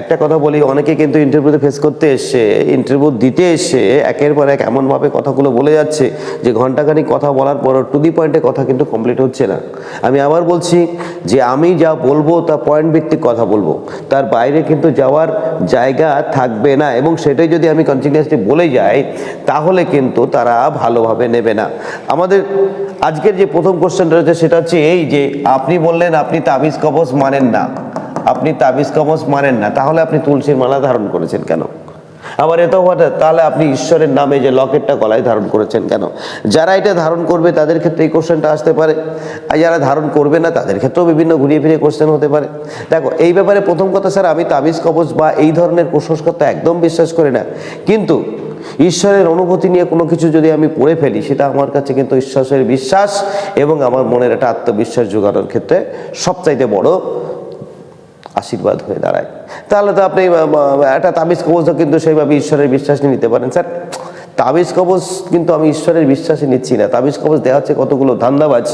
একটা কথা বলি, অনেকে কিন্তু ইন্টারভিউতে ফেস করতে এসছে ইন্টারভিউ দিতে এসে একের পর এক এমনভাবে কথাগুলো বলে যাচ্ছে যে ঘন্টাখানিক কথা বলার পর টু দি পয়েন্টে কথা কিন্তু কমপ্লিট হচ্ছে না। আমি আবার বলছি যে আমি যা বলব তা পয়েন্ট ভিত্তিক কথা বলব। তার বাইরে কিন্তু যাওয়ার জায়গা থাকবে না এবং সেটাই যদি আমি কন্টিনিউয়াসলি বলে যাই, তাহলে কিন্তু তারা ভালোভাবে নেবে না। আমাদের আজকের যে প্রথম কোশ্চেনটা রয়েছে, সেটা হচ্ছে এই যে আপনি বললেন, আপনি তাবিজ কবজ মানেন না। আপনি তাবিজ কবজ মানেন না, তাহলে আপনি তুলসীর মালা ধারণ করেছেন কেন? আবার এটাও হঠাৎ তাহলে আপনি ঈশ্বরের নামে যে লকেটটা গলায় ধারণ করেছেন কেন? যারা এটা ধারণ করবে, তাদের ক্ষেত্রে এই কোশ্চেনটা আসতে পারে। আর যারা ধারণ করবে না, তাদের ক্ষেত্রেও বিভিন্ন ঘুরিয়ে ফিরিয়ে কোশ্চেন হতে পারে। দেখো, এই ব্যাপারে প্রথম কথা, স্যার, আমি তাবিজ কবজ বা এই ধরনের কুসংস্কার একদম বিশ্বাস করি না। কিন্তু ঈশ্বরের অনুভূতি নিয়ে কোনো কিছু যদি আমি পড়ে ফেলি, সেটা আমার কাছে কিন্তু ঈশ্বরের বিশ্বাস এবং আমার মনের একটা আত্মবিশ্বাস যোগানোর ক্ষেত্রে সবচাইতে বড় আশীর্বাদ হয়ে দাঁড়ায়। তাহলে তো আপনি একটা তাবিজ কবজও কিন্তু সেইভাবে ঈশ্বরের বিশ্বাস নিয়ে নিতে পারেন। স্যার তাবিজ কবজ কিন্তু আমি ঈশ্বরের বিশ্বাসে নিচ্ছি না। তাবিজ কবজ দেওয়া হচ্ছে কতগুলো ধান্দাবাজ,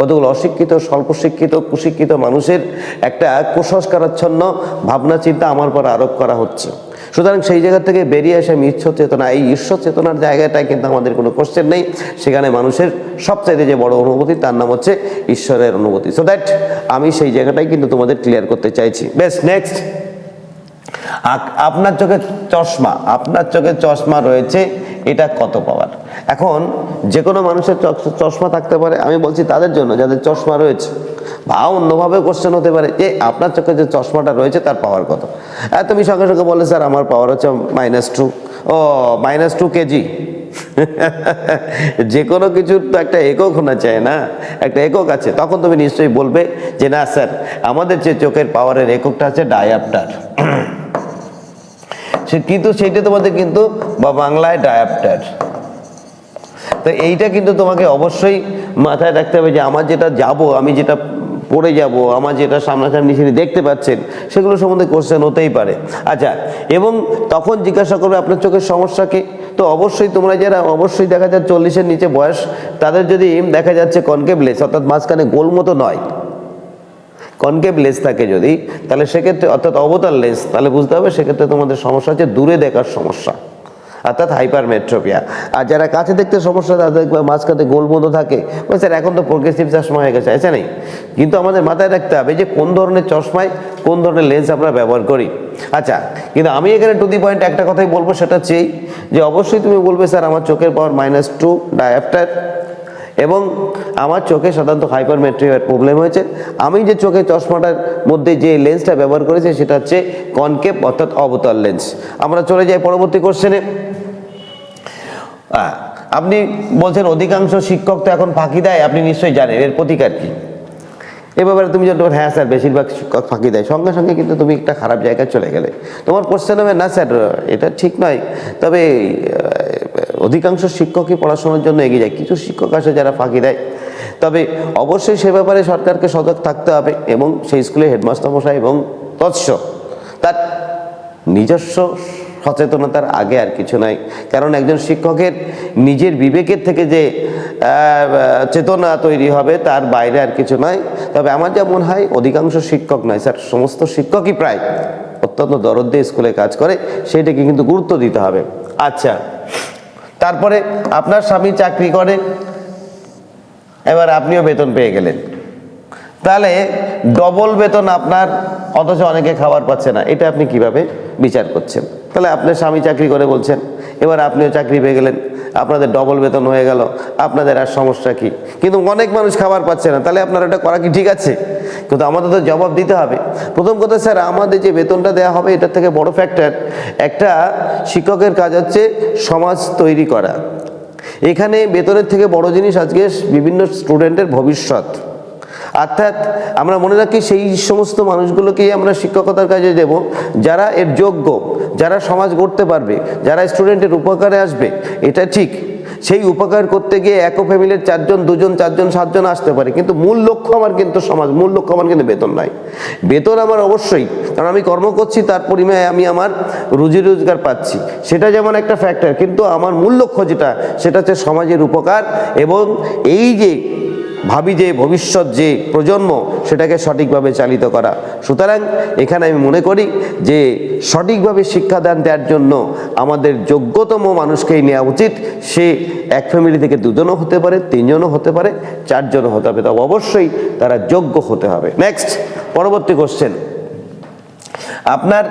কতগুলো অশিক্ষিত স্বল্প শিক্ষিত কুশিক্ষিত মানুষের একটা কুসংস্কারাচ্ছন্ন ভাবনা চিন্তা আমার পর আরোপ করা হচ্ছে। সুতরাং সেই জায়গা থেকে বেরিয়ে এসে আমি ঈশ্বর চেতনা, এই ঈশ্বর চেতনার জায়গাটায় কিন্তু আমাদের কোনো কোশ্চেন নেই। সেখানে মানুষের সবচাইতে যে বড় অনুভূতি, তার নাম হচ্ছে ঈশ্বরের অনুভূতি। সো দ্যাট আমি সেই জায়গাটাই কিন্তু তোমাদের ক্লিয়ার করতে চাইছি। বেশ নেক্সট আপনার চোখে চশমা। আপনার চোখে চশমা রয়েছে। এটা কত পাওয়ার? এখন যে কোনো মানুষের চশ- চশমা থাকতে পারে, আমি বলছি তাদের জন্য, যাদের চশমা রয়েছে, বা অন্যভাবে কোশ্চেন হতে পারে, যে আপনার চোখে যে চশমাটা রয়েছে, তার পাওয়ার কত? তুমি সঙ্গে সঙ্গে বলে স্যার, আমার পাওয়ার হচ্ছে মাইনাস টু ও মাইনাস টু কেজি যে কোনো কিছুর তো একটা একক হোনা চায় না, একটা একক আছে। তখন তুমি নিশ্চয়ই বলবে যে, না, স্যার, আমাদের যে চোখের পাওয়ারের এককটা আছে ডায়াপ্টার সে কিন্তু সেইটা তোমাদের কিন্তু বা বাংলায় ডায়াপ্টার তো এইটা কিন্তু তোমাকে অবশ্যই মাথায় রাখতে হবে যে আমার যেটা যাব, আমি যেটা পড়ে যাব, আমার যেটা সামনাসামনি সেটি দেখতে পাচ্ছেন, সেগুলো সম্বন্ধে কোশ্চেন হতেই পারে। আচ্ছা এবং তখন জিজ্ঞাসা করবে আপনার চোখের সমস্যাকে। তো অবশ্যই তোমরা যারা, অবশ্যই দেখা যায় চল্লিশের নিচে বয়স, তাদের যদি দেখা যাচ্ছে কনকেভ লেস অর্থাৎ মাঝখানে গোল মতো নয়। কনকেভ লেন্স থাকে যদি তাহলে সেক্ষেত্রে অর্থাৎ অবতার লেন্স তাহলে বুঝতে হবে সেক্ষেত্রে তোমাদের সমস্যা হচ্ছে দূরে দেখার সমস্যা অর্থাৎ হাইপারমেট্রোপিয়া আর যারা কাছে দেখতে সমস্যা তাদের মাঝখানে গোলমতো থাকে। স্যার এখন তো প্রোগ্রেসিভ চশমা হয়ে গেছে আছে নেই? কিন্তু আমাদের মাথায় রাখতে হবে যে কোন ধরনের চশমায় কোন ধরনের লেন্স আমরা ব্যবহার করি। আচ্ছা কিন্তু আমি এখানে টু দি পয়েন্ট একটা কথাই বলব সেটা এই, যে অবশ্যই তুমি বলবে স্যার আমার চোখের পাওয়ার মাইনাস টু ডায়াপ্টার এবং আমার চোখে সাধারণত হাইপারমেট্রিয়ার প্রবলেম হয়েছে। আমি যে চোখে চশমাটার মধ্যে যে লেন্সটা ব্যবহার করেছি, সেটা হচ্ছে কনকেপ অর্থাৎ অবতল লেন্স আমরা চলে যাই পরবর্তী কোশ্চেনে আপনি বলছেন অধিকাংশ শিক্ষক তো এখন ফাঁকি দেয়, আপনি নিশ্চয়ই জানেন, এর প্রতিকার কি? এ ব্যাপারে তুমি যখন হ্যাঁ স্যার, বেশিরভাগ শিক্ষক ফাঁকি দেয়। সঙ্গে সঙ্গে কিন্তু তুমি একটা খারাপ জায়গায় চলে গেলে। তোমার কোশ্চেন হবে, না স্যার, এটা ঠিক নয়। তবে অধিকাংশ শিক্ষকই পড়াশোনার জন্য এগিয়ে যায়। কিছু শিক্ষক আসে যারা ফাঁকি দেয়। তবে অবশ্যই সে ব্যাপারে সরকারকে সজাগ থাকতে হবে এবং সেই স্কুলে হেডমাস্টার মশাই এবং তৎস তার নিজস্ব সচেতনতার আগে আর কিছু নাই। কারণ একজন শিক্ষকের নিজের বিবেকের থেকে যে চেতনা তৈরি হবে তার বাইরে আর কিছু নয় তবে আমার যা মনে হয়, অধিকাংশ শিক্ষক নয়, স্যার, সমস্ত শিক্ষকই প্রায় অত্যন্ত দরদ দিয়ে স্কুলে কাজ করে। সেইটাকে কিন্তু গুরুত্ব দিতে হবে। আচ্ছা। তারপরে আপনার স্বামী চাকরি করে, এবার আপনিও বেতন পেয়ে গেলেন। তাহলে ডবল বেতন আপনার, অথচ অনেকে খাবার পাচ্ছে না, এটা আপনি কীভাবে বিচার করছেন? তাহলে আপনার স্বামী চাকরি করে বলছেন, এবার আপনিও চাকরি পেয়ে গেলেন। আপনাদের ডবল বেতন হয়ে গেল। আপনাদের আর সমস্যা কি? কিন্তু অনেক মানুষ খাবার পাচ্ছে না। তাহলে আপনার এটা করা কি ঠিক আছে? কিন্তু আমাদের তো জবাব দিতে হবে। প্রথম কথা, স্যার, আমাদের যে বেতনটা দেওয়া হবে, এটার থেকে বড় ফ্যাক্টর একটা শিক্ষকের কাজ হচ্ছে সমাজ তৈরি করা। এখানে বেতনের থেকে বড় জিনিস আজকে বিভিন্ন স্টুডেন্টের ভবিষ্যৎ। অর্থাৎ আমরা মনে রাখি সেই সমস্ত মানুষগুলোকেই আমরা শিক্ষকতার কাজে দেব, যারা এর যোগ্য, যারা সমাজ গড়তে পারবে, যারা স্টুডেন্টের উপকারে আসবে, এটা ঠিক। সেই উপকার করতে গিয়ে এক ফ্যামিলির চারজন, দুজন, চারজন, সাতজন আসতে পারে, কিন্তু মূল লক্ষ্য আমার কিন্তু সমাজ, মূল লক্ষ্য আমার কিন্তু বেতন নয় বেতন আমার অবশ্যই, কারণ আমি কর্ম করছি, তার পরিমাণে আমি আমার রুজি রোজগার পাচ্ছি। সেটা যেমন একটা ফ্যাক্টর কিন্তু আমার মূল লক্ষ্য যেটা, সেটা হচ্ছে সমাজের উপকার এবং এই যে ভাবি যে ভবিষ্যৎ যে প্রজন্ম সেটাকে সঠিকভাবে চালিত করা। সুতরাং এখানে আমি মনে করি যে সঠিকভাবে শিক্ষাদান দেওয়ার জন্য আমাদের যোগ্যতম মানুষকেই নেওয়া উচিত। সে এক ফ্যামিলি থেকে দুজনও হতে পারে, তিনজনও হতে পারে, চারজনও হতে হবে। তবে অবশ্যই তারা যোগ্য হতে হবে। নেক্সট পরবর্তী কোশ্চেন আপনার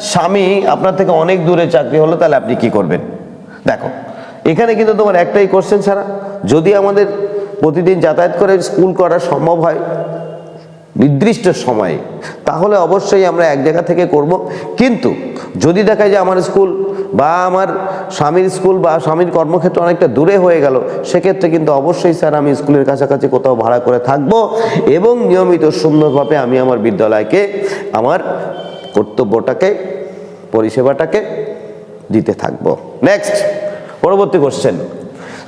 স্বামী আপনার থেকে অনেক দূরে চাকরি হলো, তাহলে আপনি কি করবেন? দেখো, এখানে কিন্তু তোমার একটাই কোশ্চেন ছাড়া। যদি আমাদের প্রতিদিন যাতায়াত করে স্কুল করা সম্ভব হয়? নির্দিষ্ট সময়ে। তাহলে অবশ্যই আমরা এক জায়গা থেকে করব। কিন্তু যদি দেখা যায় আমার স্কুল বা আমার স্বামীর স্কুল বা স্বামীর কর্মক্ষেত্র অনেকটা দূরে হয়ে গেল, সেক্ষেত্রে কিন্তু অবশ্যই স্যার আমি স্কুলের কাছাকাছি কোথাও ভাড়া করে থাকব এবং নিয়মিত সুন্দরভাবে আমি আমার বিদ্যালয়কে, আমার কর্তব্যটাকে, পরিষেবাটাকে দিতে থাকব। নেক্সট পরবর্তী কোশ্চেন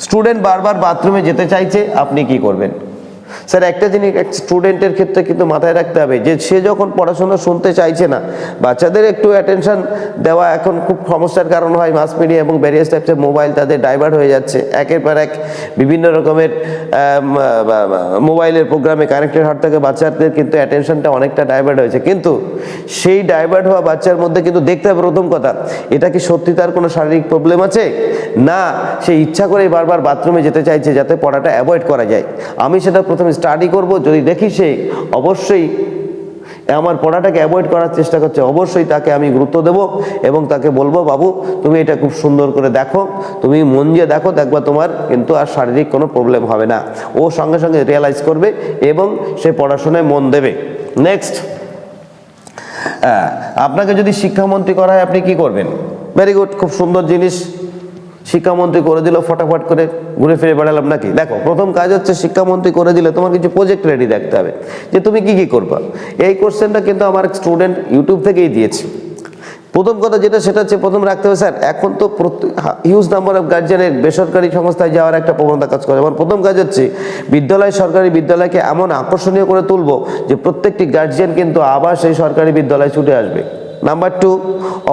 স্টুডেন্ট বারবার বাথরুমে যেতে চাইছে আপনি কি করবেন? স্যার, একটা জিনিস, এক স্টুডেন্টের ক্ষেত্রে কিন্তু মাথায় রাখতে হবে, যে সে যখন পড়াশোনা শুনতে চাইছে না, বাচ্চাদের একটু অ্যাটেনশন দেওয়া এখন খুব সমস্যার কারণ হয় মাস মিডিয়া এবং ভ্যারিয়াস টাইপসের মোবাইল তাদের ডাইভার্ট হয়ে যাচ্ছে। একের পর এক বিভিন্ন রকমের মোবাইলের প্রোগ্রামে কানেক্টেড হওয়ার থেকে বাচ্চাদের কিন্তু অ্যাটেনশনটা অনেকটা ডাইভার্ট হয়েছে। কিন্তু সেই ডাইভার্ট হওয়া বাচ্চার মধ্যে কিন্তু দেখতে হবে প্রথম কথা, এটা কি সত্যি তার কোনো শারীরিক প্রবলেম আছে? না, সে ইচ্ছা করেই বারবার বাথরুমে যেতে চাইছে যাতে পড়াটা অ্যাভয়েড করা যায়। আমি সেটা প্রথমে স্টাডি করব, যদি দেখি সে অবশ্যই আমার পড়াটাকে অ্যাভয়েড করার চেষ্টা করছে, অবশ্যই তাকে আমি গুরুত্ব দেব এবং তাকে বলব, বাবু, তুমি এটা খুব সুন্দর করে দেখো, তুমি মন দিয়ে দেখো, দেখবা তোমার কিন্তু আর শারীরিক কোনো প্রবলেম হবে না। ও সঙ্গে সঙ্গে রিয়েলাইজ করবে এবং সে পড়াশোনায় মন দেবে। নেক্সট আপনাকে যদি শিক্ষামন্ত্রী করা হয়, আপনি কি করবেন? ভেরি গুড খুব সুন্দর জিনিস। শিক্ষামন্ত্রী করে দিল, ফটাফট করে ঘুরে ফিরে বেড়ালাম নাকি? দেখো, প্রথম কাজ হচ্ছে শিক্ষামন্ত্রী করে দিলে তোমার কিছু প্রজেক্ট রেডি রাখতে হবে। যে তুমি কি কি করবা? এই কোশ্চেনটা কিন্তু আমার স্টুডেন্ট ইউটিউব থেকেই দিয়েছে। প্রথম কথা যেটা, সেটা হচ্ছে প্রথম রাখতে হবে, স্যার, এখন তো হিউজ নাম্বার অফ গার্জেনের বেসরকারি সংস্থায় যাওয়ার একটা প্রবণতা কাজ করে। আমার প্রথম কাজ হচ্ছে, বিদ্যালয়, সরকারি বিদ্যালয়কে এমন আকর্ষণীয় করে তুলবো যে প্রত্যেকটি গার্জিয়ান কিন্তু আবার সেই সরকারি বিদ্যালয়ে ছুটে আসবে। নাম্বার টু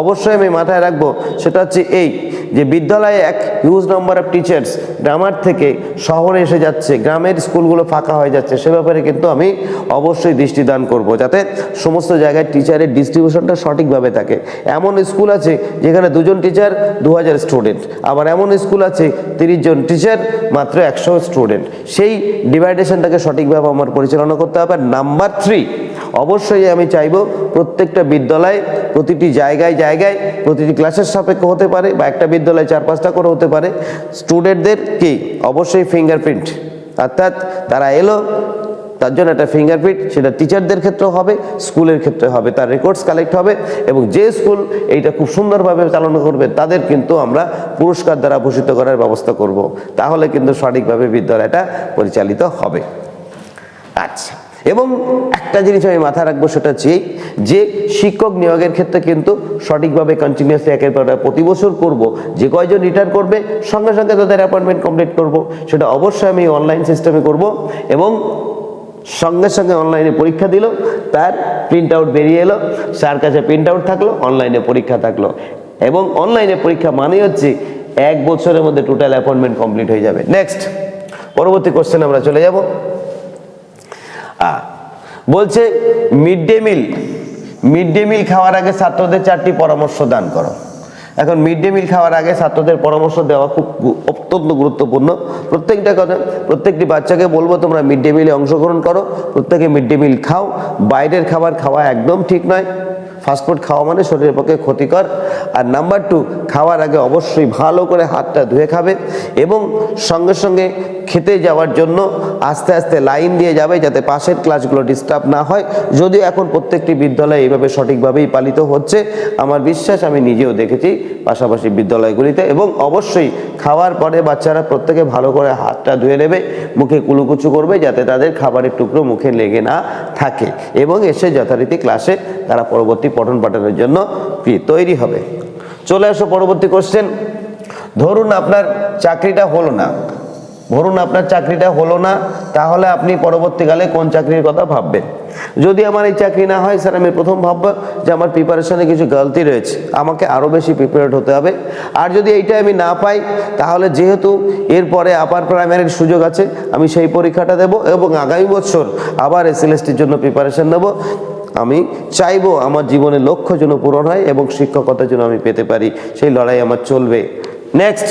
অবশ্যই আমি মাথায় রাখব, সেটা হচ্ছে এই যে বিদ্যালয়ে এক হিউজ নাম্বার অফ টিচার্স গ্রামার থেকে শহরে এসে যাচ্ছে, গ্রামের স্কুলগুলো ফাঁকা হয়ে যাচ্ছে, সে ব্যাপারে কিন্তু আমি অবশ্যই দৃষ্টিদান করব, যাতে সমস্ত জায়গায় টিচারের ডিস্ট্রিবিউশনটা সঠিকভাবে থাকে। এমন স্কুল আছে যেখানে দুজন টিচার দু হাজার স্টুডেন্ট আবার এমন স্কুল আছে তিরিশ জন টিচার মাত্র একশো স্টুডেন্ট সেই ডিভাইডেশনটাকে সঠিকভাবে আমার পরিচালনা করতে হবে। নাম্বার থ্রি অবশ্যই আমি চাইব প্রত্যেকটা বিদ্যালয় প্রতিটি জায়গায় জায়গায় প্রতিটি ক্লাসের সাপেক্ষ হতে পারে বা একটা বিদ্যালয় চার পাঁচটা করে হতে পারে। স্টুডেন্টদের কি? অবশ্যই ফিঙ্গারপ্রিন্ট অর্থাৎ তারা এলো, তার জন্য একটা ফিঙ্গারপ্রিন্ট সেটা টিচারদের ক্ষেত্রেও হবে, স্কুলের ক্ষেত্রে হবে, তার রেকর্ডস কালেক্ট হবে এবং যে স্কুল এইটা খুব সুন্দরভাবে চালনা করবে, তাদের কিন্তু আমরা পুরস্কার দ্বারা ভূষিত করার ব্যবস্থা করব। তাহলে কিন্তু সঠিকভাবে বিদ্যালয়টা পরিচালিত হবে। আচ্ছা। এবং একটা জিনিস আমি মাথায় রাখব, সেটা হচ্ছে যে শিক্ষক নিয়োগের ক্ষেত্রে কিন্তু সঠিকভাবে কন্টিনিউসলি একের পর প্রতি বছর করব, যে কয়জন রিটার্ন করবে, সঙ্গে সঙ্গে তাদের অ্যাপয়েন্টমেন্ট কমপ্লিট করব, সেটা অবশ্যই আমি অনলাইন সিস্টেমে করব এবং সঙ্গে সঙ্গে অনলাইনে পরীক্ষা দিল, তার প্রিন্ট আউট বেরিয়ে এলো, স্যার কাছে প্রিন্ট আউট থাকল অনলাইনে পরীক্ষা থাকল। এবং অনলাইনে পরীক্ষা মানেই হচ্ছে এক বছরের মধ্যে টোটাল অ্যাপয়েন্টমেন্ট কমপ্লিট হয়ে যাবে। নেক্সট পরবর্তী কোশ্চেন আমরা চলে যাব। বলছে mid day meal mid day meal খাওয়ার আগে ছাত্রদের চারটি পরামর্শ দান করো। এখন মিড ডে মিল খাওয়ার আগে ছাত্রদের পরামর্শ দেওয়া খুব অত্যন্ত গুরুত্বপূর্ণ। প্রত্যেকটা কথা, প্রত্যেকটি বাচ্চাকে বলব, তোমরা মিড ডে মিলে অংশগ্রহণ করো। প্রত্যেকে মিড ডে মিল খাও। বাইরের খাবার খাওয়া একদম ঠিক নয়। ফাস্টফুড খাওয়া মানে শরীরের পক্ষে ক্ষতিকর। আর নাম্বার টু খাওয়ার আগে অবশ্যই ভালো করে হাতটা ধুয়ে খাবে এবং সঙ্গে সঙ্গে খেতে যাওয়ার জন্য আস্তে আস্তে লাইন দিয়ে যাবে যাতে পাশের ক্লাসগুলো ডিস্টার্ব না হয়। যদিও এখন প্রত্যেকটি বিদ্যালয়ে এইভাবে সঠিকভাবেই পালিত হচ্ছে। আমার বিশ্বাস, আমি নিজেও দেখেছি পাশাপাশি বিদ্যালয়গুলিতে এবং অবশ্যই খাওয়ার পরে বাচ্চারা প্রত্যেকে ভালো করে হাতটা ধুয়ে নেবে, মুখে কুলুকুচু করবে যাতে তাদের খাবারের টুকরো মুখে লেগে না থাকে এবং এসে যথারীতি ক্লাসে তারা পরবর্তী পঠন পাঠনের জন্য তৈরি হবে। চলে আসো পরবর্তী কোশ্চেন ধরুন আপনার চাকরিটা হলো না। ধরুন আপনার চাকরিটা হলো না, তাহলে আপনি পরবর্তীকালে কোন চাকরির কথা ভাববেন? যদি আমার এই চাকরি না হয়, স্যার, আমি প্রথম ভাববো যে আমার প্রিপারেশনে কিছু গলতি রয়েছে। আমাকে আরও বেশি প্রিপেয়ার্ড হতে হবে। আর যদি এইটা আমি না পাই, তাহলে যেহেতু এরপরে আপার প্রাইমারির সুযোগ আছে, আমি সেই পরীক্ষাটা দেব এবং আগামী বছর আবার এসএলএসটির জন্য প্রিপারেশন নেব। আমি চাইব আমার জীবনের লক্ষ্য যেন পূরণ হয় এবং শিক্ষকতা যেন আমি পেতে পারি। সেই লড়াই আমার চলবে। নেক্সট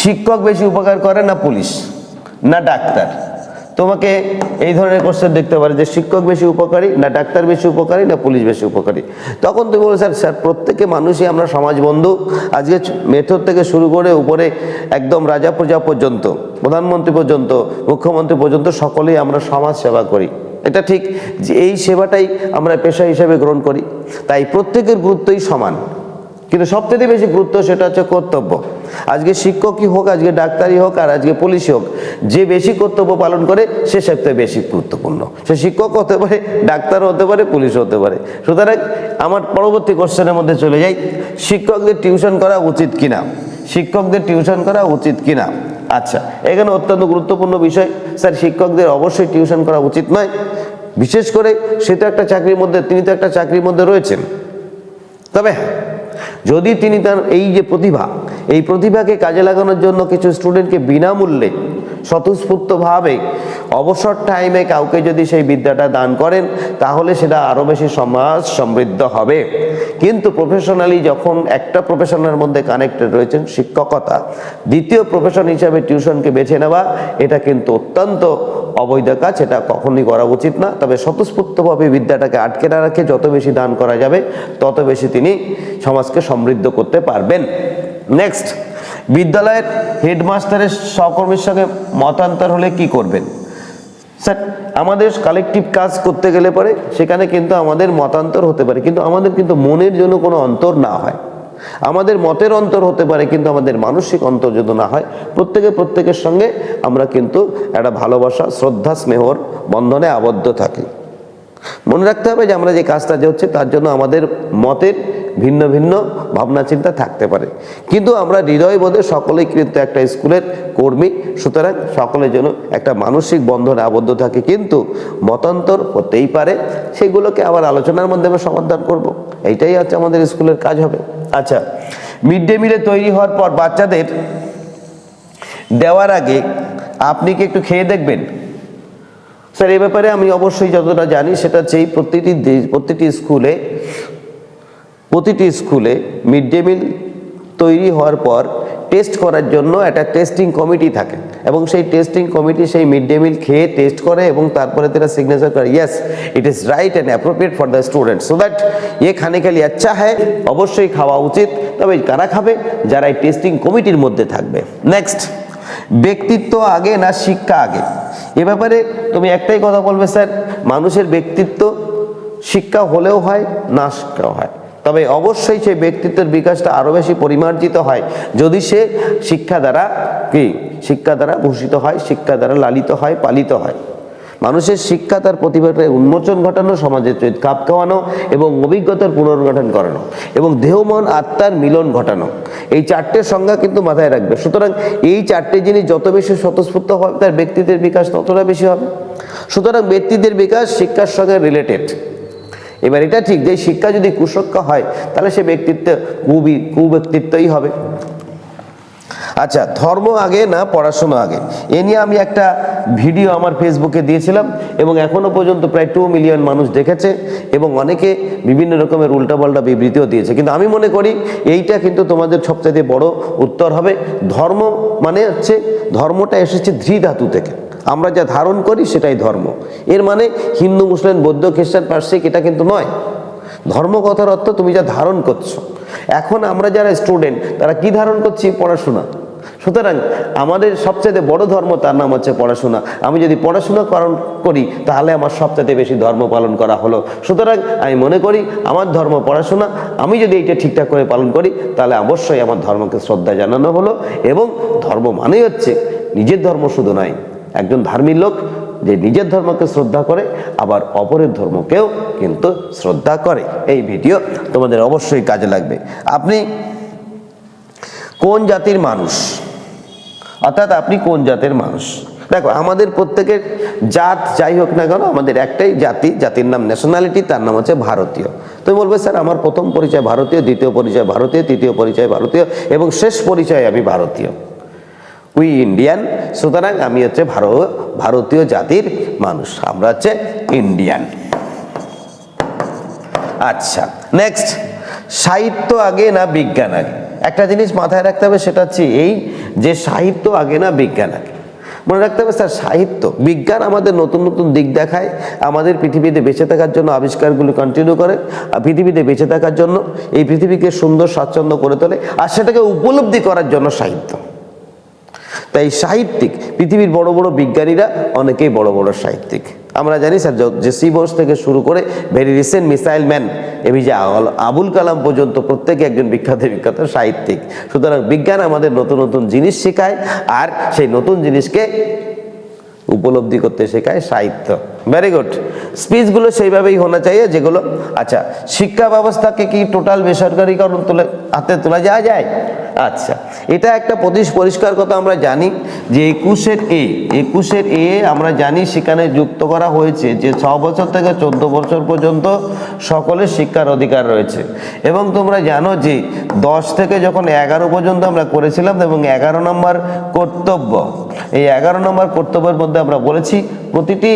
শিক্ষক বেশি উপকার করে না পুলিশ, না ডাক্তার? তোমাকে এই ধরনের কোশ্চেন দেখতে পারে যে শিক্ষক বেশি উপকারী, না ডাক্তার বেশি উপকারী, না পুলিশ বেশি উপকারী? তখন তুমি বলো স্যার স্যার, প্রত্যেকে মানুষই আমরা সমাজ বন্ধু। আজকে মেথর থেকে শুরু করে উপরে একদম রাজা প্রজা পর্যন্ত, প্রধানমন্ত্রী পর্যন্ত, মুখ্যমন্ত্রী পর্যন্ত সকলেই আমরা সমাজ সেবা করি। এটা ঠিক, যে এই সেবাটাই আমরা পেশা হিসেবে গ্রহণ করি। তাই প্রত্যেকের গুরুত্বই সমান। কিন্তু সবথেকে বেশি গুরুত্ব সেটা হচ্ছে কর্তব্য। আজকে শিক্ষকই হোক, আজকে ডাক্তারই হোক, আর আজকে পুলিশই হোক, যে বেশি কর্তব্য পালন করে, সে সবথেকে বেশি গুরুত্বপূর্ণ। সে শিক্ষক হতে পারে ডাক্তার হতে পারে পুলিশ হতে পারে। সুতরাং আমার পরবর্তী কোশ্চেনের মধ্যে চলে যাই। শিক্ষকদের টিউশন করা উচিত কিনা? শিক্ষকদের টিউশন করা উচিত কিনা? আচ্ছা এখানে অত্যন্ত গুরুত্বপূর্ণ বিষয়। স্যার, শিক্ষকদের অবশ্যই টিউশন করা উচিত নয়। বিশেষ করে সে তো একটা চাকরির মধ্যে, তিনি তো একটা চাকরির মধ্যে রয়েছেন। তবে হ্যাঁ যদি তিনি তার এই যে প্রতিভা এই প্রতিভাকে কাজে লাগানোর জন্য কিছু স্টুডেন্টকে বিনামূল্যে স্বতঃস্ফূর্তভাবে অবসর টাইমে কাউকে যদি সেই বিদ্যাটা দান করেন, তাহলে সেটা আরও বেশি সমাজ সমৃদ্ধ হবে। কিন্তু প্রফেশনালি যখন একটা প্রফেশনের মধ্যে কানেক্টেড রয়েছেন শিক্ষকতা, দ্বিতীয় প্রফেশন হিসাবে টিউশনকে বেছে নেওয়া, এটা কিন্তু অত্যন্ত অবৈধ কাজ, এটা কখনই করা উচিত না। তবে স্বতঃস্ফূর্তভাবে বিদ্যাটাকে আটকে না রাখে যত বেশি দান করা যাবে, তত বেশি তিনি সমাজকে সমৃদ্ধ করতে পারবেন। নেক্সট বিদ্যালয়ের হেডমাস্টারের সহকর্মীর সঙ্গে মতান্তর হলে কি করবেন? স্যার, আমাদের কালেকটিভ কাজ করতে গেলে পরে সেখানে কিন্তু আমাদের মতান্তর হতে পারে, কিন্তু আমাদের কিন্তু মনের জন্য কোনো অন্তর না হয়। আমাদের মতের অন্তর হতে পারে, কিন্তু আমাদের মানসিক অন্তর যদি না হয়। প্রত্যেকে প্রত্যেকের সঙ্গে আমরা কিন্তু একটা ভালোবাসা, শ্রদ্ধা, স্নেহর বন্ধনে আবদ্ধ থাকি। মনে রাখতে হবে যে আমরা যে কাজটা যে হচ্ছে তার জন্য আমাদের মতের ভিন্ন ভিন্ন ভাবনা চিন্তা থাকতে পারে। কিন্তু আমরা হৃদয় বোধে সকলেই কিন্তু একটা স্কুলের কর্মী, সুতরাং সকলের জন্য একটা মানসিক বন্ধনে আবদ্ধ থাকে। কিন্তু মতান্তর হতেই পারে, সেগুলোকে আবার আলোচনার মধ্যে আমরা সমাধান করব। এইটাই হচ্ছে আমাদের স্কুলের কাজ হবে। আচ্ছা মিড ডে মিলে তৈরি হওয়ার পর বাচ্চাদের দেওয়ার আগে আপনি কি একটু খেয়ে দেখবেন? স্যার, এ ব্যাপারে আমি অবশ্যই যতটা জানি সেটা এই প্রতিটি প্রতিটি স্কুলে প্রতিটি স্কুলে মিড ডে মিল তৈরি হওয়ার পর টেস্ট করার জন্য একটা টেস্টিং কমিটি থাকে এবং সেই টেস্টিং কমিটি সেই মিড ডে মিল খেয়ে টেস্ট করে এবং তারপরে তারা সিগনেচার করে। Yes it is right and appropriate for the student so that এ খানে খালি আচ্ছা হ্যাঁ অবশ্যই খাওয়া উচিত। তবে কারা খাবে? যারা এই টেস্টিং কমিটির মধ্যে থাকবে। নেক্সট ব্যক্তিত্ব আগে না শিক্ষা আগে? এ ব্যাপারে তুমি একটাই কথা বলবে, স্যার। মানুষের ব্যক্তিত্ব শিক্ষা হলেও হয়, না শিক্ষাও হয়। তবে অবশ্যই সেই ব্যক্তিত্বের বিকাশটা আরও বেশি পরিমার্জিত হয়। যদি সে শিক্ষা দ্বারা কি? শিক্ষা দ্বারা ভূষিত হয়, শিক্ষা দ্বারা লালিত হয়, পালিত হয়। মানুষের শিক্ষা তার প্রতিভাটা উন্মোচন ঘটানো, সমাজের চরিত খাপ খাওয়ানো এবং অভিজ্ঞতার পুনর্গঠন করানো এবং দেহ, মন, আত্মার মিলন ঘটানো। এই চারটে সংজ্ঞা কিন্তু মাথায় রাখবে। সুতরাং এই চারটে জিনিস যত বেশি স্বতঃস্ফূর্ত হবে, তার ব্যক্তিদের বিকাশ ততটা বেশি হবে। সুতরাং ব্যক্তিদের বিকাশ শিক্ষার সঙ্গে রিলেটেড এবার এটা ঠিক, যে শিক্ষা যদি কুশিক্ষা হয়, তাহলে সে ব্যক্তিত্ব কুবি, কুব্যক্তিত্বই হবে। আচ্ছা ধর্ম আগে না পড়াশোনা আগে? এ নিয়ে আমি একটা ভিডিও আমার ফেসবুকে দিয়েছিলাম, এবং এখনও পর্যন্ত প্রায় টু মিলিয়ন মানুষ দেখেছে, এবং অনেকে বিভিন্ন রকমের উল্টাপাল্টা বিবৃতিও দিয়েছে। কিন্তু আমি মনে করি, এইটা কিন্তু তোমাদের সবচেয়ে বড় উত্তর হবে। ধর্ম মানে হচ্ছে, ধর্মটা এসেছে ধৃ ধাতু থেকে। আমরা যা ধারণ করি সেটাই ধর্ম। এর মানে হিন্দু, মুসলিম, বৌদ্ধ, খ্রিস্টান পার্শ্বিক এটা কিন্তু নয়। ধর্ম কথার অর্থ তুমি যা ধারণ করছ। এখন আমরা যারা স্টুডেন্ট, তারা কি ধারণ করছি? পড়াশোনা। সুতরাং আমাদের সবচেয়ে বড় ধর্ম তার নাম হচ্ছে পড়াশোনা। আমি যদি পড়াশোনা পালন করি, তাহলে আমার সবচেয়ে বেশি ধর্ম পালন করা হলো। সুতরাং আমি মনে করি আমার ধর্ম পড়াশোনা, আমি যদি এইটা ঠিকঠাক করে পালন করি, তাহলে অবশ্যই আমার ধর্মকে শ্রদ্ধা জানানো হলো। এবং ধর্ম মানেই হচ্ছে নিজের ধর্ম শুধু নয় একজন ধার্মিক লোক যে নিজের ধর্মকে শ্রদ্ধা করে, আবার অপরের ধর্মকেও কিন্তু শ্রদ্ধা করে। এই ভিডিও তোমাদের অবশ্যই কাজে লাগবে। আপনি কোন জাতির মানুষ? অর্থাৎ আপনি কোন জাতের মানুষ? দেখো, আমাদের প্রত্যেকের জাত যাই হোক না কেন, আমাদের একটাই জাতি, জাতির নাম ন্যাশনালিটি তার নাম হচ্ছে ভারতীয়। তুমি বলবে, স্যার, আমার প্রথম পরিচয় ভারতীয়, দ্বিতীয় পরিচয় ভারতীয়, তৃতীয় পরিচয় ভারতীয়, এবং শেষ পরিচয় আমি ভারতীয়। উই ইন্ডিয়ান সুতরাং আমি হচ্ছে ভারত ভারতীয় জাতির মানুষ। আমরা হচ্ছে ইন্ডিয়ান আচ্ছা নেক্সট সাহিত্য আগে না বিজ্ঞান আগে? একটা জিনিস মাথায় রাখতে হবে, সেটা হচ্ছে এই যে সাহিত্য আগে না বিজ্ঞান আগে? মনে রাখতে হবে, স্যার, সাহিত্য, বিজ্ঞান আমাদের নতুন নতুন দিক দেখায়, আমাদের পৃথিবীতে বেঁচে থাকার জন্য আবিষ্কারগুলি কন্টিনিউ করে, আর পৃথিবীতে বেঁচে থাকার জন্য এই পৃথিবীকে সুন্দর, স্বাচ্ছন্দ্য করে তোলে, আর সেটাকে উপলব্ধি করার জন্য সাহিত্য। তাই সাহিত্যিক, পৃথিবীর বড় বড় বিজ্ঞানীরা অনেকেই বড় বড় সাহিত্যিক। আমরা জানি স্যার সি বোস থেকে শুরু করে very recent missile man Al- Abul Kalam পর্যন্ত প্রত্যেকে একজন বিখ্যাত বিখ্যাত সাহিত্যিক। সুতরাং বিজ্ঞান আমাদের নতুন নতুন জিনিস শেখায়, আর সেই নতুন জিনিসকে উপলব্ধি করতে শেখায় সাহিত্য। ভেরি গুড স্পিচগুলো সেইভাবেই হোনা চাইয়ে যেগুলো আচ্ছা শিক্ষা ব্যবস্থাকে কি টোটাল বেসরকারিকরণ তুলে হাতে তোলা যায় যায়? আচ্ছা এটা একটা প্রতি পরিষ্কার কথা আমরা জানি যে একুশের এ একুশের এ আমরা জানি সেখানে যুক্ত করা হয়েছে যে ছ বছর থেকে চোদ্দ বছর পর্যন্ত সকলের শিক্ষার অধিকার রয়েছে। এবং তোমরা জানো যে দশ থেকে যখন এগারো পর্যন্ত আমরা করেছিলাম এবং এগারো নম্বর কর্তব্য, এই এগারো নম্বর কর্তব্যের মধ্যে আমরা বলেছি প্রতিটি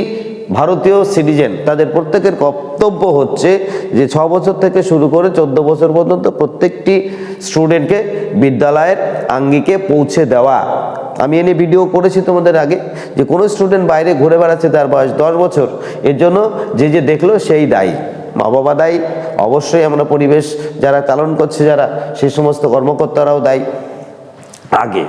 ভারতীয় সিটিজেন, তাদের প্রত্যেকের কর্তব্য হচ্ছে যে ছ বছর থেকে শুরু করে চোদ্দ বছর পর্যন্ত প্রত্যেকটি স্টুডেন্টকে বিদ্যালয়ের আঙ্গিকে পৌঁছে দেওয়া। আমি এনে ভিডিও করেছি তোমাদের আগে, যে কোনো স্টুডেন্ট বাইরে ঘুরে বেড়াচ্ছে তার বয়স দশ বছর, এর জন্য যে যে দেখল সেই দায়ী। মা বাবা দায়ী, অবশ্যই আমরা পরিবেশ যারা পালন করছে যারা সেই সমস্ত কর্মকর্তারাও দায়ী। আগে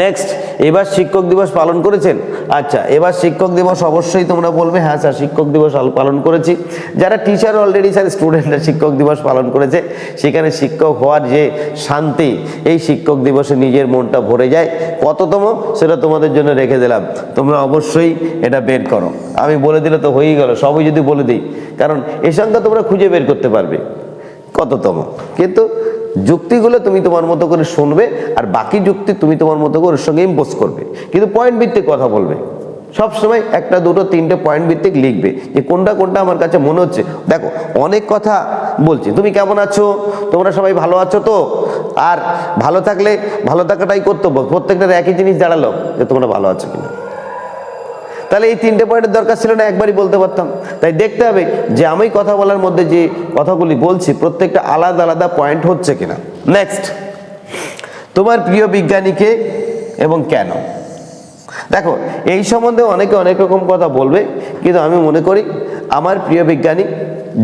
নেক্সট এবার শিক্ষক দিবস পালন করেছেন। আচ্ছা এবার শিক্ষক দিবস অবশ্যই তোমরা বলবে হ্যাঁ স্যার, শিক্ষক দিবস পালন করেছি। যারা টিচার অলরেডি স্যার স্টুডেন্টরা শিক্ষক দিবস পালন করেছে, সেখানে শিক্ষক হওয়ার যে শান্তি, এই শিক্ষক দিবসে নিজের মনটা ভরে যায়। কততম, সেটা তোমাদের জন্য রেখে দিলাম। তোমরা অবশ্যই এটা বের করো। আমি বলে দিলে তো হয়েই গেল, সবই যদি বলে দিই। কারণ এই সংখ্যা তোমরা খুঁজে বের করতে পারবে। কততম? কিন্তু যুক্তিগুলো তুমি তোমার মতো করে শুনবে আর বাকি যুক্তি তুমি তোমার মতো করে ওর সঙ্গে ইম্পোজ করবে। কিন্তু পয়েন্ট ভিত্তিক কথা বলবে। সব সময় একটা, দুটো, তিনটে পয়েন্ট ভিত্তিক লিখবে যে কোনটা কোনটা আমার কাছে মনে হচ্ছে। দেখো, অনেক কথা বলছি। তুমি কেমন আছো? তোমরা সবাই ভালো আছো তো? আর ভালো থাকলে ভালো থাকাটাই কর্তব্য। প্রত্যেকটার একই জিনিস দাঁড়াল যে তোমরা ভালো আছো কিনা। তাহলে এই তিনটে পয়েন্টের দরকার ছিল না, একবারই বলতে পারতাম। তাই দেখতে হবে যে আমি কথা বলার মধ্যে যে কথাগুলি বলছি, প্রত্যেকটা আলাদা আলাদা পয়েন্ট হচ্ছে কিনা। নেক্সট তোমার প্রিয় বিজ্ঞানীকে এবং কেন? দেখো, এই সম্বন্ধে অনেকে অনেক রকম কথা বলবে, কিন্তু আমি মনে করি আমার প্রিয় বিজ্ঞানী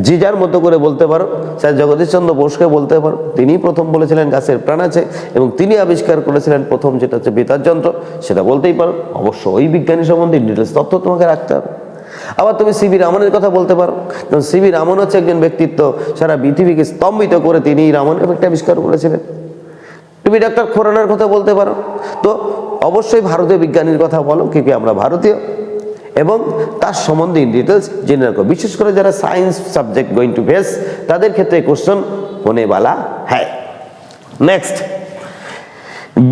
যে যার মতো করে বলতে পারো, স্যার জগদীশচন্দ্র বোসকে বলতে পারো, তিনিই প্রথম বলেছিলেন গাছের প্রাণ আছে এবং তিনি আবিষ্কার করেছিলেন প্রথম যেটা হচ্ছে বেতার যন্ত্র, সেটা বলতেই পারো। অবশ্য ওই বিজ্ঞানী সম্বন্ধে ডিটেলস তথ্য তোমাকে রাখতে হবে। আবার তুমি সিবি রামনের কথা বলতে পারো। কারণ সিবি রামন হচ্ছে একজন ব্যক্তিত্ব, সারা পৃথিবীকে স্তম্ভিত করে তিনি রামন এফেক্ট আবিষ্কার করেছিলেন। তুমি ডাক্তার খোরানার কথা বলতে পারো। তো অবশ্যই ভারতীয় বিজ্ঞানীর কথা বলো, কি কি আমরা ভারতীয়? এবং তার সম্বন্ধে ইন ডিটেলস জেনে রাখো। বিশেষ করে যারা science subject going to face তাদের ক্ষেত্রে কোশ্চেন হোনে বালা হ্যাঁ। নেক্সট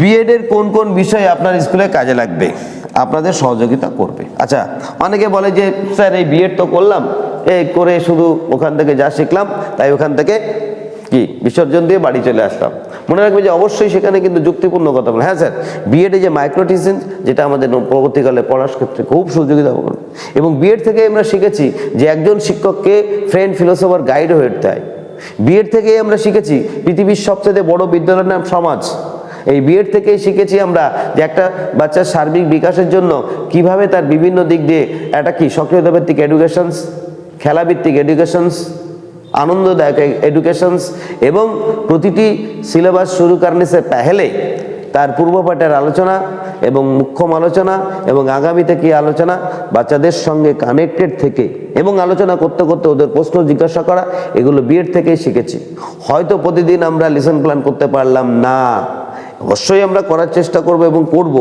বিএডের কোন কোন বিষয় আপনার স্কুলে কাজে লাগবে? আপনাদের সহযোগিতা করবে। আচ্ছা অনেকে বলে যে, স্যার, এই বিএড তো করলাম। এ করে শুধু ওখান থেকে যা শিখলাম, তাই ওখান থেকে কি? বিসর্জন দিয়ে বাড়ি চলে আসলাম। মনে রাখবে যে অবশ্যই সেখানে কিন্তু যুক্তিপূর্ণ কথা বলে। হ্যাঁ স্যার বিএডে যে মাইক্রোটিসেন যেটা আমাদের পরবর্তীকালে পড়ার ক্ষেত্রে খুব সুযোগিতা করবে এবং বিএড থেকে আমরা শিখেছি যে একজন শিক্ষককে ফ্রেন্ড ফিলোসফার গাইড হয়ে উঠতে হয়। বিএড থেকেই আমরা শিখেছি পৃথিবীর সবচেয়ে বড় বিদ্যালয়ের নাম সমাজ। এই বিএড থেকেই শিখেছি আমরা যে একটা বাচ্চার সার্বিক বিকাশের জন্য কীভাবে তার বিভিন্ন দিক দিয়ে একটা কি সক্রিয়তা ভিত্তিক এডুকেশনস খেলাভিত্তিক এডুকেশনস আনন্দদায়ক এডুকেশনস এবং প্রতিটি সিলেবাস শুরু করনে সে পেহেলে তার পূর্বপাঠের আলোচনা এবং মুখ্যম আলোচনা এবং আগামীতে কি আলোচনা? বাচ্চাদের সঙ্গে কানেক্টেড থেকে এবং আলোচনা করতে করতে ওদের প্রশ্ন জিজ্ঞাসা করা, এগুলো বিএড থেকেই শিখেছি। হয়তো প্রতিদিন আমরা লেসন প্ল্যান করতে পারলাম না। অবশ্যই আমরা করার চেষ্টা করব এবং করব।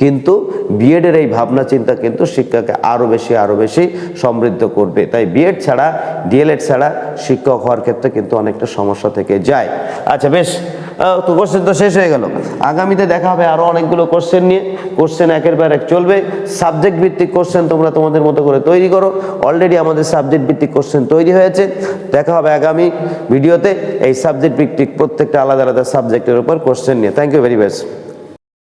কিন্তু বিএডের এই ভাবনা চিন্তা কিন্তু শিক্ষাকে আরও বেশি আরও বেশি সমৃদ্ধ করবে। তাই বিএড ছাড়া ডিএলএড ছাড়া শিক্ষক হওয়ার ক্ষেত্রে কিন্তু অনেকটা সমস্যা থেকে যায়। আচ্ছা বেশ তো কোশ্চেন তো শেষ হয়ে গেল। আগামীতে দেখা হবে আরও অনেকগুলো কোশ্চেন নিয়ে। কোশ্চেন একের পর এক চলবে। সাবজেক্ট ভিত্তিক কোশ্চেন তোমরা তোমাদের মতো করে তৈরি করো। অলরেডি আমাদের সাবজেক্ট ভিত্তিক কোশ্চেন তৈরি হয়েছে। দেখা হবে আগামী ভিডিওতে এই সাবজেক্ট ভিত্তিক প্রত্যেকটা আলাদা আলাদা সাবজেক্টের উপর কোশ্চেন নিয়ে। Thank you very much